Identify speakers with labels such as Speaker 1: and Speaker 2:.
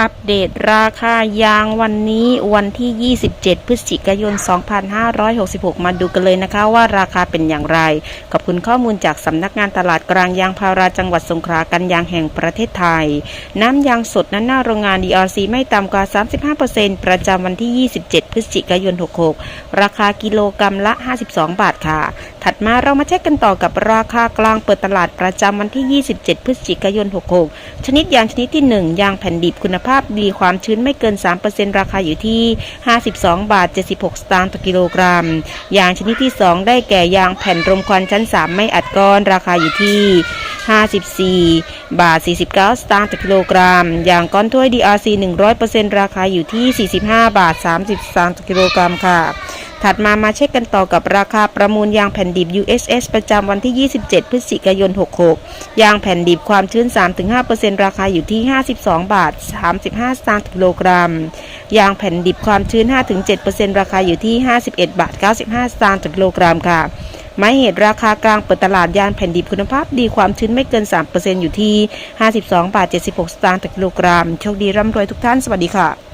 Speaker 1: อัปเดตราคายางวันนี้วันที่ 27 พฤศจิกายน 2566 มาดูกันเลยนะคะว่าราคาเป็นอย่างไร ขอบคุณข้อมูลจากสำนักงานตลาดกลางยางพาราจังหวัดสงขลากันยางแห่งประเทศไทย น้ำยางสดนั้นหน้าโรงงาน DRC ไม่ต่ำกว่า 35%ประจำวันที่ 27 พฤศจิกายน 66 ราคากิโลกรรัมละ 52 บาทค่ะถัดมาเรามาเช็คกันต่อกับราคากลางเปิดตลาดประจำวันที่ 27 พฤศจิกายน 66 ชนิดยางชนิดที่ 1 ยางแผ่นดิบคุณภาพดีความชื้นไม่เกิน 3%ราคาอยู่ที่ 52 บาท 76 สตางค์ต่อกิโลกรัม ยางชนิดที่ 2 ได้แก่ยางแผ่นรมควันชั้น 3 ไม่อัดก้อน ราคาอยู่ที่ 54 บาท 49 สตางค์ต่อกิโลกรัม ยางก้อนถ้วย DRC 100%ราคาอยู่ที่ 45 บาท 30 สตางค์ต่อกิโลกรัมค่ะ ถัดมามาเช็คกันต่อกับราคาประมูลยางแผ่นดิบ USS ประจำวันที่ 27 พฤศจิกายน 66 ยางแผ่นดิบความชื้น 3-5%ราคาอยู่ที่ 52 บาท 35 สตางค์ต่อกิโลกรัม ยางแผ่นดิบความชื้น 5-7%ราคาอยู่ที่ 51 บาท 95 สตางค์ต่อกิโลกรัมค่ะไม้เหตุราคากลางเปิดตลาดยางแผ่นดิบคุณภาพดีความชื้นไม่เกิน 3%อยู่ที่ 52 บาท 76 สตางค์ต่อกิโลกรัม โชคดีร่ำรวยทุกท่าน สวัสดีค่ะ